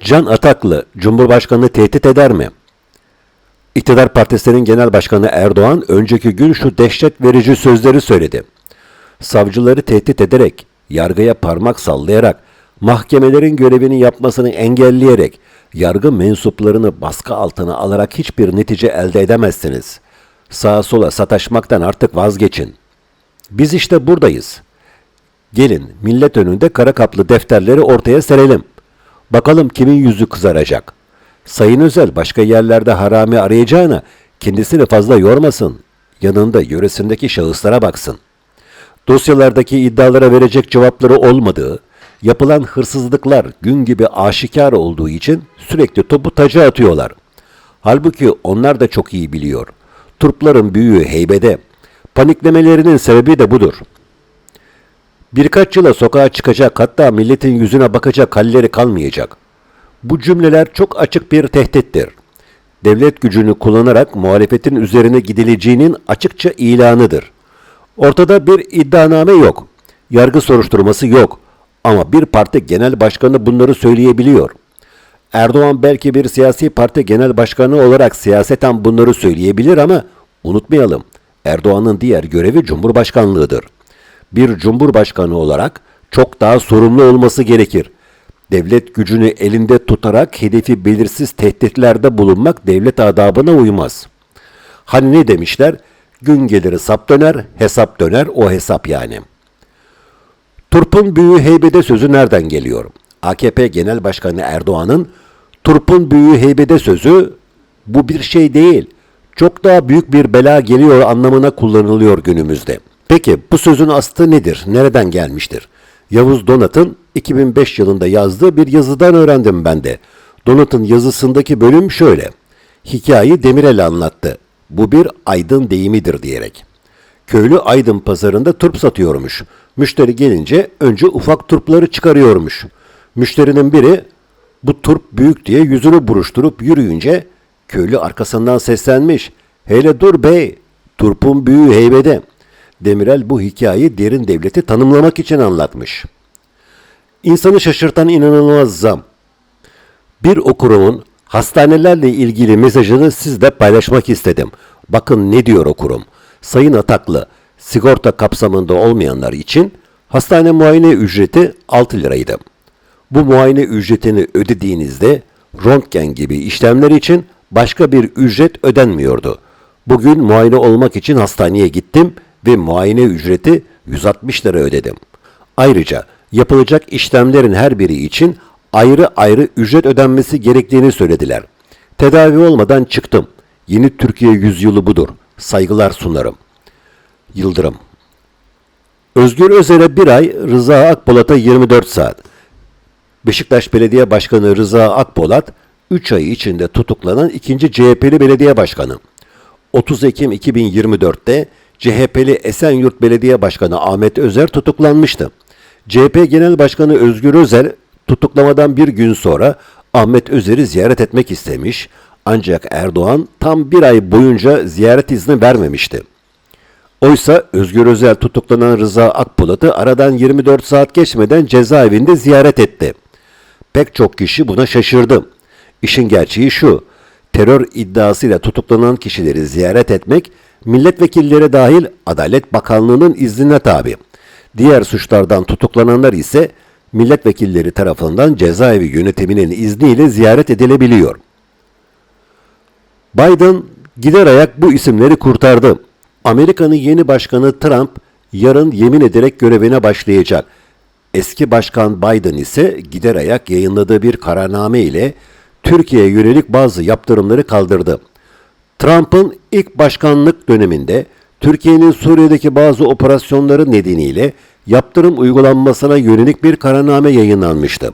Can Ataklı Cumhurbaşkanı tehdit eder mi? İktidar Partisi'nin Genel Başkanı Erdoğan önceki gün şu dehşet verici sözleri söyledi. Savcıları tehdit ederek, yargıya parmak sallayarak, mahkemelerin görevini yapmasını engelleyerek, yargı mensuplarını baskı altına alarak hiçbir netice elde edemezsiniz. Sağa sola sataşmaktan artık vazgeçin. Biz işte buradayız. Gelin millet önünde kara kaplı defterleri ortaya serelim. Bakalım kimin yüzü kızaracak. Sayın Özel başka yerlerde harami arayacağına kendisini fazla yormasın. Yanında yöresindeki şahıslara baksın. Dosyalardaki iddialara verecek cevapları olmadığı, yapılan hırsızlıklar gün gibi aşikar olduğu için sürekli topu taca atıyorlar. Halbuki onlar da çok iyi biliyor. Turpların büyüğü heybede. Paniklemelerinin sebebi de budur. Birkaç yıla sokağa çıkacak hatta milletin yüzüne bakacak halleri kalmayacak. Bu cümleler çok açık bir tehdittir. Devlet gücünü kullanarak muhalefetin üzerine gidileceğinin açıkça ilanıdır. Ortada bir iddianame yok. Yargı soruşturması yok. Ama bir parti genel başkanı bunları söyleyebiliyor. Erdoğan belki bir siyasi parti genel başkanı olarak siyaseten bunları söyleyebilir ama unutmayalım. Erdoğan'ın diğer görevi cumhurbaşkanlığıdır. Bir cumhurbaşkanı olarak çok daha sorumlu olması gerekir. Devlet gücünü elinde tutarak hedefi belirsiz tehditlerde bulunmak devlet adabına uymaz. Hani ne demişler? Gün gelir sap döner, hesap döner o hesap yani. Turp'un büyüğü heybede sözü nereden geliyor? AKP Genel Başkanı Erdoğan'ın Turp'un büyüğü heybede sözü bu bir şey değil. Çok daha büyük bir bela geliyor anlamına kullanılıyor günümüzde. Peki bu sözün aslı nedir? Nereden gelmiştir? Yavuz Donat'ın 2005 yılında yazdığı bir yazıdan öğrendim ben de. Donat'ın yazısındaki bölüm şöyle. Hikayeyi Demirel anlattı. Bu bir aydın deyimidir diyerek. Köylü Aydın pazarında turp satıyormuş. Müşteri gelince önce ufak turpları çıkarıyormuş. Müşterinin biri bu turp büyük diye yüzünü buruşturup yürüyünce köylü arkasından seslenmiş. Hele dur bey, turpun büyüğü heybede. Demirel bu hikayeyi derin devleti tanımlamak için anlatmış. İnsanı şaşırtan inanılmaz zam. Bir okurumun hastanelerle ilgili mesajını sizle paylaşmak istedim. Bakın ne diyor okurum. Sayın Ataklı, sigorta kapsamında olmayanlar için hastane muayene ücreti 6 liraydı. Bu muayene ücretini ödediğinizde röntgen gibi işlemler için başka bir ücret ödenmiyordu. Bugün muayene olmak için hastaneye gittim ve muayene ücreti 160 lira ödedim. Ayrıca yapılacak işlemlerin her biri için ayrı ayrı ücret ödenmesi gerektiğini söylediler. Tedavi olmadan çıktım. Yeni Türkiye yüzyılı budur. Saygılar sunarım. Yıldırım Özgür Özel'e bir ay, Rıza Akpolat'a 24 saat. Beşiktaş Belediye Başkanı Rıza Akpolat, 3 ay içinde tutuklanan ikinci CHP'li belediye başkanı. 30 Ekim 2024'te CHP'li Esenyurt Belediye Başkanı Ahmet Özer tutuklanmıştı. CHP Genel Başkanı Özgür Özel tutuklamadan bir gün sonra Ahmet Özer'i ziyaret etmek istemiş ancak Erdoğan tam bir ay boyunca ziyaret izni vermemişti. Oysa Özgür Özel tutuklanan Rıza Akpolat'ı aradan 24 saat geçmeden cezaevinde ziyaret etti. Pek çok kişi buna şaşırdı. İşin gerçeği şu, terör iddiasıyla tutuklanan kişileri ziyaret etmek, milletvekilleri dahil Adalet Bakanlığı'nın iznine tabi. Diğer suçlardan tutuklananlar ise milletvekilleri tarafından cezaevi yönetiminin izniyle ziyaret edilebiliyor. Biden gider ayak bu isimleri kurtardı. Amerika'nın yeni başkanı Trump yarın yemin ederek görevine başlayacak. Eski başkan Biden ise gider ayak yayınladığı bir kararname ile Türkiye'ye yönelik bazı yaptırımları kaldırdı. Trump'ın ilk başkanlık döneminde Türkiye'nin Suriye'deki bazı operasyonları nedeniyle yaptırım uygulanmasına yönelik bir kararname yayınlanmıştı.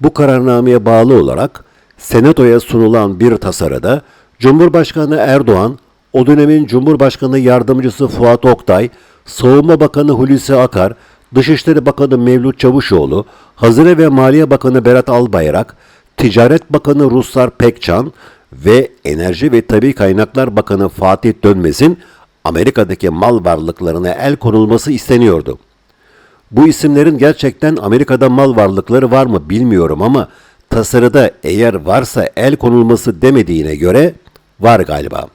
Bu kararnameye bağlı olarak Senato'ya sunulan bir tasarıda Cumhurbaşkanı Erdoğan, o dönemin Cumhurbaşkanı Yardımcısı Fuat Oktay, Savunma Bakanı Hulusi Akar, Dışişleri Bakanı Mevlüt Çavuşoğlu, Hazine ve Maliye Bakanı Berat Albayrak, Ticaret Bakanı Ruslar Pekcan ve Enerji ve Tabi Kaynaklar Bakanı Fatih Dönmez'in Amerika'daki mal varlıklarına el konulması isteniyordu. Bu isimlerin gerçekten Amerika'da mal varlıkları var mı bilmiyorum ama tasarıda eğer varsa el konulması demediğine göre var galiba.